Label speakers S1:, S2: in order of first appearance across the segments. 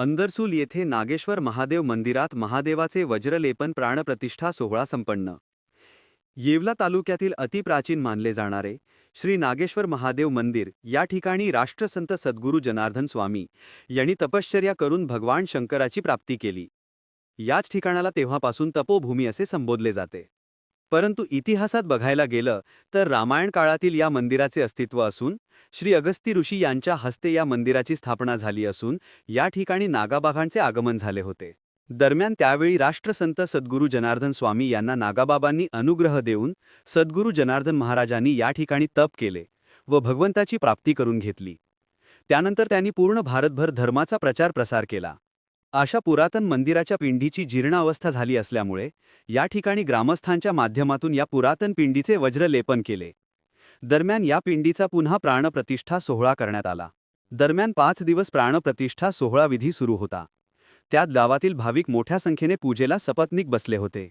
S1: अंदरसूल येथे नागेश्वर महादेव मंदिरात महादेवाचे वज्रलेपन प्राणप्रतिष्ठा सोहळा संपन्न. येवला तालुक्यातील अतिप्राचीन मानले जाणारे श्री नागेश्वर महादेव मंदिर या ठिकाणी राष्ट्रसंत सद्गुरू जनार्दन स्वामी यांनी तपश्चर्या करून भगवान शंकराची प्राप्ती केली. याच ठिकाणाला तेव्हापासून तपोभूमी असे संबोधले जाते. परंतु इतिहासात बघायला गेलं तर रामायण काळातील या मंदिराचे अस्तित्व असून श्री अगस्ती ऋषी यांच्या हस्ते या मंदिराची स्थापना झाली असून या ठिकाणी नागाबागांचे आगमन झाले होते. दरम्यान त्यावेळी राष्ट्रसंत सद्गुरू जनार्दन स्वामी यांना नागाबाबांनी अनुग्रह देऊन सद्गुरू जनार्दन महाराजांनी या ठिकाणी तप केले व भगवंताची प्राप्ती करून घेतली. त्यानंतर त्यांनी पूर्ण भारतभर धर्माचा प्रचार प्रसार केला. अशा पुरातन मंदिराच्या पिंडीची जीर्णावस्था झाली असल्यामुळे या ठिकाणी ग्रामस्थांच्या माध्यमातून या पुरातन पिंडीचे वज्रलेपन केले. दरम्यान या पिंडीचा पुन्हा प्राणप्रतिष्ठा सोहळा करण्यात आला. दरम्यान पाच दिवस प्राणप्रतिष्ठा सोहळा विधी सुरू होता. त्यात गावातील भाविक मोठ्या संख्येने पूजेला सपत्निक बसले होते.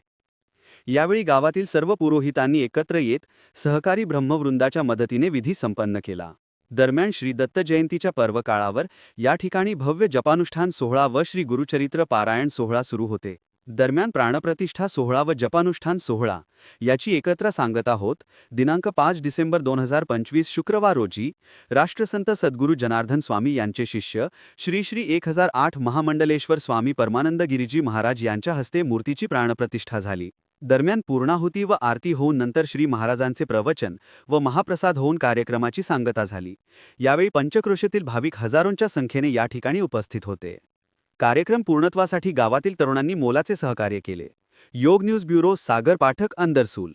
S1: यावेळी गावातील सर्व पुरोहितांनी एकत्र येत सहकारी ब्रह्मवृंदाच्या मदतीने विधी संपन्न केला. दरम्यान श्री दत्त जयंतीच्या पर्वकाळावर या ठिकाणी भव्य जपानुष्ठान सोहळा व श्री गुरुचरित्र पारायण सोहळा सुरू होते. दरम्यान प्राणप्रतिष्ठा सोहळा व जपानुष्ठान सोहळा याची एकत्र सांगता होत दिनांक पाच डिसेंबर दोन हजार पंचवीस शुक्रवार रोजी राष्ट्रसंत सद्गुरू जनार्दन स्वामी यांचे शिष्य श्री श्री एक हजार आठ महामंडलेश्वर स्वामी परमानंद गिरीजी महाराज यांच्या हस्ते मूर्तीची प्राणप्रतिष्ठा झाली. दरम्यान पूर्णाहुती व आरती होऊन नंतर श्री महाराजांचे प्रवचन व महाप्रसाद होऊन कार्यक्रमाची सांगता झाली. यावेळी पंचक्रोशीतील भाविक हजारोंच्या संख्येने या ठिकाणी उपस्थित होते. कार्यक्रम पूर्णत्वासाठी गावातील तरुणांनी मोलाचे सहकार्य केले. Yog news bureau Sagar Pathak Andarsul.